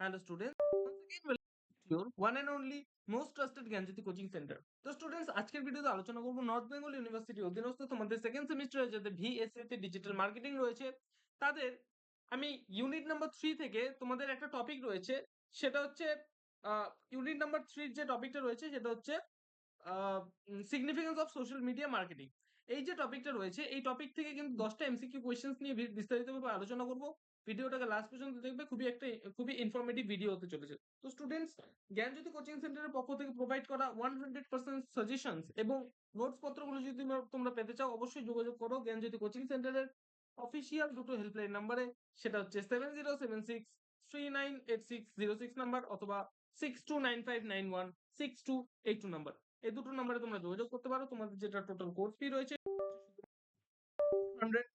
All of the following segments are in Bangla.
the students, once again welcome most trusted Gyanjyoti coaching centre তো স্টুডেন্টস আজকের ভিডিওতে আলোচনা করব নর্থ বেঙ্গল ইউনিভার্সিটি অধীনস্থ তোমাদের সেকেন্ড সেমিস্টারে যাদের ভিএসএতে ডিজিটাল মার্কেটিং রয়েছে, তাদের আমি ইউনিট নাম্বার থ্রি থেকে তোমাদের একটা টপিক রয়েছে, সেটা হচ্ছে ইউনিট নাম্বার থ্রির যে টপিকটা রয়েছে, সেটা হচ্ছে significance of social media marketing এই যে টপিকটা রয়েছে, এই টপিক থেকে কিন্তু দশটা এমসিকিউ কোয়েশ্চেন্স নিয়ে বিস্তারিতভাবে আলোচনা করব। ভিডিওটাকে লাস্ট পর্যন্ত দেখবে, খুবই একটা, খুবই ইনফরমেটিভ ভিডিও হতে চলেছে। তো স্টুডেন্টস জ্ঞানজ্যোতি কোচিং সেন্টারের পক্ষ থেকে প্রোভাইড করা ওয়ান হান্ড্রেড পার্সেন্ট সাজেশনস এবং নোটস পত্রগুলো যদি তোমরা- পেতে চাও, অবশ্যই যোগাযোগ করো জ্ঞানজ্যোতি কোচিং সেন্টারের অফিসিয়াল দুটো হেল্পলাইন নাম্বারে সেটা হচ্ছে seven zero seven six three nine eight six zero six number অথবা six two nine five nine one six two eight two number এই দুটো নাম্বারে তোমরা যোগাযোগ করতে পারো। তোমাদের যেটা টোটাল কোর্স ফি রয়েছে hundred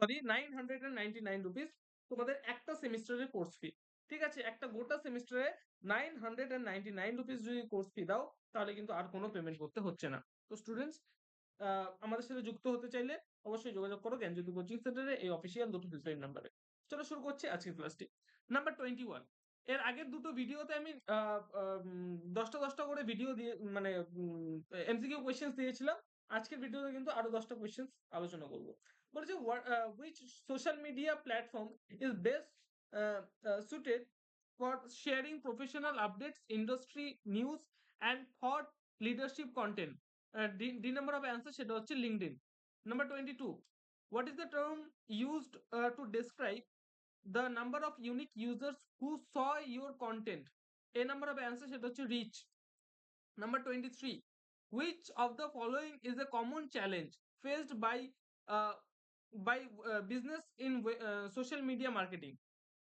sorry nine hundred and ninety nine rupees তোমাদের একটা সেমিস্টারের কোর্স ফি ঠিক আছে? একটা গোটা সেমিস্টারে nine hundred and ninety nine rupees যদি কোর্স ফি দাও, তাহলে কিন্তু আর কোনো পেমেন্ট করতে হচ্ছে না। তো স্টুডেন্টস আমাদের সাথে যুক্ত হতে চাইলে অবশ্যই যোগাযোগ করো জ্ঞানজ্যোতি কোচিং সেন্টারে এই অফিসিয়াল দুটো হেল্পলাইন নাম্বারে চলো শুরু করছি আজকের ক্লাসটি নাম্বার টোয়েন্টি ওয়ানের আগের দুটো ভিডিওতে আমি দশটা দশটা করে ভিডিও দিয়ে মানে এমসিকিউ কোয়েশ্চেন্স দিয়েছিলাম। আজকের ভিডিওতে কিন্তু আরও দশটা কোয়েশ্চেন্স আলোচনা করব। বলেছে which social media platform is best suited for sharing professional updates industry news and thought leadership content D number of answer সেটা হচ্ছে LinkedIn number twenty two what is the term used to describe the number of unique users who saw your content? A number of answer সেটা হচ্ছে reach number 23 which of the following is a common challenge faced by uh, by uh, business in uh, social media marketing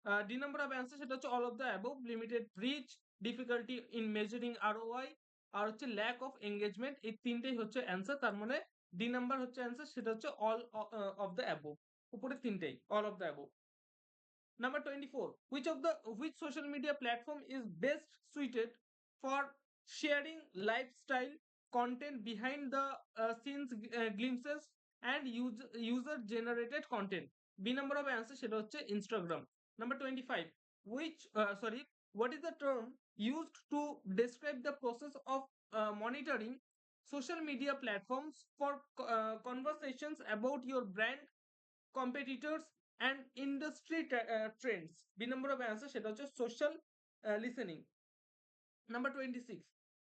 uh, d number of answer সেটা হচ্ছে all of the above limited reach difficulty in measuring ROI আর হচ্ছে lack of engagement এই তিনটেই হচ্ছে অ্যান্সার তার মানে ডি নাম্বার হচ্ছে অ্যান্সার সেটা হচ্ছে অল অফ দ্য অ্যাবভ উপরে তিনটেই all of the above Number 24. Which of the which social media platform is best suited for sharing lifestyle content behind the uh, scenes uh, glimpses and user user generated content? B number of answer সেটা হচ্ছে Instagram. Number 25. Which uh, sorry, what is the term used to describe the process of uh, monitoring social media platforms for uh, conversations about your brand competitors and industry uh, trends b number of answer সেটা হচ্ছে social uh, listening number 26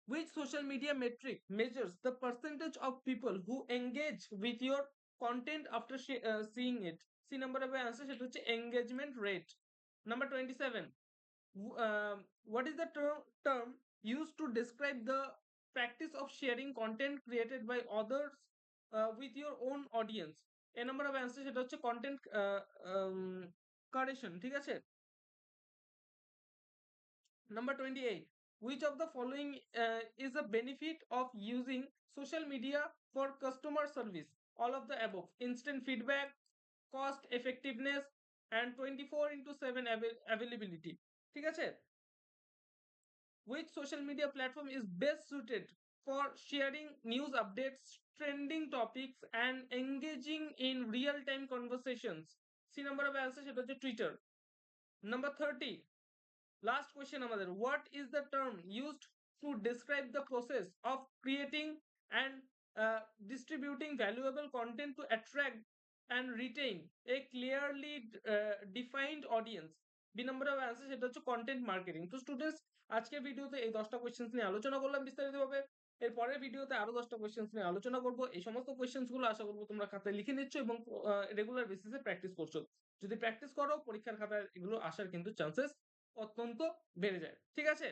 which social media metric measures the percentage of people who engage with your content after uh, seeing it c number of answer সেটা হচ্ছে engagement rate number 27 w- um, what is the term term used to describe the practice of sharing content created by others uh, with your own audience a number of answer সেটা হচ্ছে content uh, um, curation ঠিক আছে number 28 which of the following uh, is a benefit of using social media for customer service all of the above instant feedback cost effectiveness and 24 into 7 avail- availability ঠিক আছে which social media platform is best suited for sharing news updates, trending topics, and engaging in real time conversations? C number of answer সেটা হচ্ছে Twitter. Number 30. Last question আমাদের. The term used to describe the process of creating and uh, distributing valuable content to attract and retain a clearly uh, defined audience? B number of answer সেটা হচ্ছে কন্টেন্ট মার্কেটিং তো স্টুডেন্টস আজকের ভিডিওতে এই দশটা কোয়েশ্চেন্স নিয়ে আলোচনা করলাম বিস্তারিতভাবে এর পরের ভিডিওতে আরও দশটা কোয়েশ্চেন্স নিয়ে আলোচনা করব এই সমস্ত কোয়েশ্চেন্সগুলো আশা করব তোমরা খাতায় লিখে নিচ্ছ এবং রেগুলার বেসিসে প্র্যাকটিস করছ যদি প্র্যাকটিস করো পরীক্ষার খাতায় এগুলো আসার কিন্তু চান্সেস অত্যন্ত বেড়ে যায়, ঠিক আছে?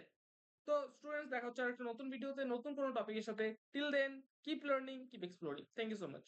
তো স্টুডেন্টস দেখা হচ্ছে আর একটা নতুন ভিডিওতে নতুন কোনো টপিকের সাথে till then keep learning keep exploring thank you so much